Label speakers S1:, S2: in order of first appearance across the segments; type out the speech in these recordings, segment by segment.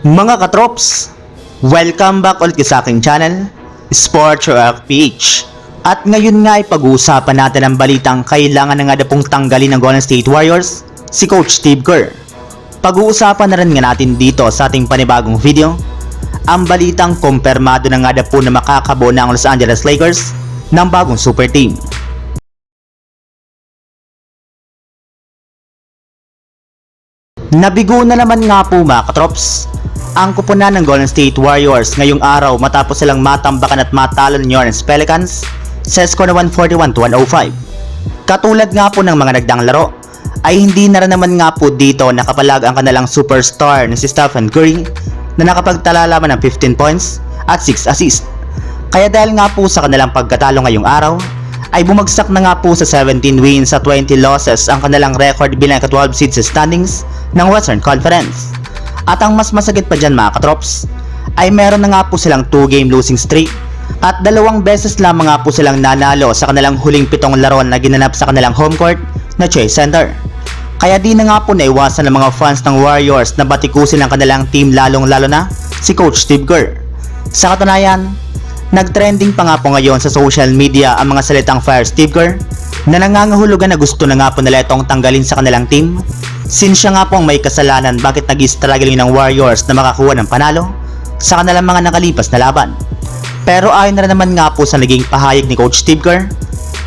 S1: Mga katrops, welcome back ulit sa aking channel, Sports Rock PH. At ngayon nga ay pag-uusapan natin ang balitang kailangan na nga na pong tanggalin ng Golden State Warriors, si Coach Steve Kerr. Pag-uusapan na rin nga natin dito sa ating panibagong video, ang balitang kumpirmado na nga na po na makakabuo na ang Los Angeles Lakers ng bagong super team. Nabigo na naman nga po mga katrops ang kupunan ng Golden State Warriors ngayong araw matapos silang matambakan at matalo ng New Orleans Pelicans sa score na 141 to 105. Katulad nga po ng mga nagdang laro ay hindi na rin naman nga po dito nakapalag ang kanilang superstar na si Stephen Curry na nakapagtala lamang ng 15 points at 6 assists. Kaya dahil nga po sa kanilang pagkatalo ngayong araw ay bumagsak na nga po sa 17 wins at 20 losses ang kanilang record bilang ka-12 seed sa standings ng Western Conference. At ang mas masagit pa dyan mga katrops ay meron na nga po silang 2 game losing streak at dalawang beses lamang nga po silang nanalo sa kanilang huling pitong laro na ginanap sa kanilang home court na Chase Center. Kaya di na nga po naiwasan ng mga fans ng Warriors na batikusin ang kanilang team lalong lalo na si Coach Steve Kerr. Sa katunayan, Nagtrending pa nga po ngayon sa social media ang mga salitang Fire Steve Kerr na nangangahulugan na gusto na nga po nila itong tanggalin sa kanilang team since siya nga po ang may kasalanan bakit nag-struggle ng Warriors na makakuha ng panalo sa kanilang mga nakalipas na laban. Pero ayon na naman nga po sa naging pahayag ni Coach Steve Kerr,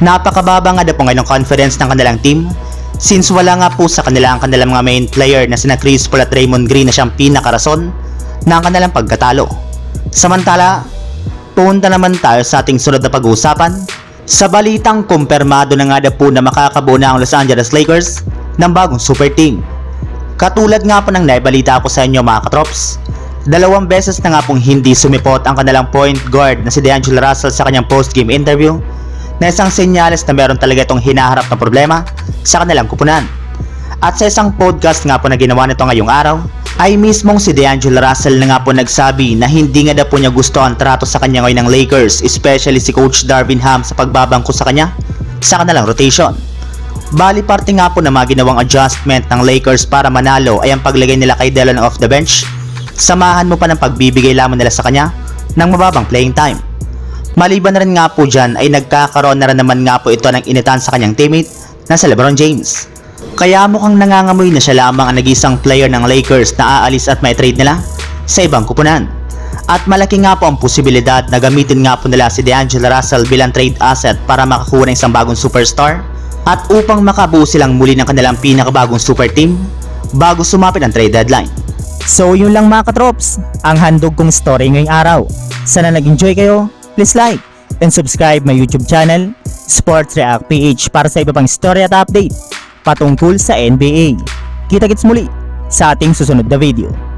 S1: napakababa nga na po ngayon ng confidence ng kanilang team since wala nga po sa kanila ang kanilang mga main player na sina Chris Paul at Raymond Green na siyang pinakarason ng kanilang pagkatalo. Samantala, punta naman tayo sa ating sunod na pag-uusapan. Sa balitang kumpirmado na nga na po na makakabuo na ang Los Angeles Lakers ng bagong super team. Katulad nga po ng naibalita ko sa inyo mga katrops, dalawang beses na nga pong hindi sumipot ang kanilang point guard na si D'Angelo Russell sa kanyang post-game interview na isang senyales na meron talaga itong hinaharap na problema sa kanilang kupunan. At sa isang podcast nga po na ginawa nito ngayong araw, ay mismong si D'Angelo Russell na nga po nagsabi na hindi nga na po niya gusto ang trato sa kanya ngayon ng Lakers, especially si Coach Darvin Ham sa pagbabangko sa kanya sa kanilang rotation. Bali parte nga po na mga ginawang adjustment ng Lakers para manalo ay ang paglagay nila kay Delon off the bench. Samahan mo pa ng pagbibigay lamang nila sa kanya ng mababang playing time. Maliban na rin nga po dyan ay nagkakaroon na rin naman nga po ito ng initan sa kanyang teammate na si Lebron James. Kaya mukhang nangangamoy na siya lamang ang nag-isang player ng Lakers na aalis at may trade nila sa ibang kupunan. At malaki nga po ang posibilidad na gamitin nga po nila si D'Angelo Russell bilang trade asset para makakuha ng isang bagong superstar at upang makabuo silang muli ng kanilang pinakabagong super team bago sumapit ang trade deadline.
S2: So yun lang mga katrops, ang handog kong story ngayong araw. Sana nag-enjoy kayo, please like and subscribe my YouTube channel, Sports React PH para sa iba pang story at update patungkol sa NBA. Kita-kits muli sa ating susunod na video.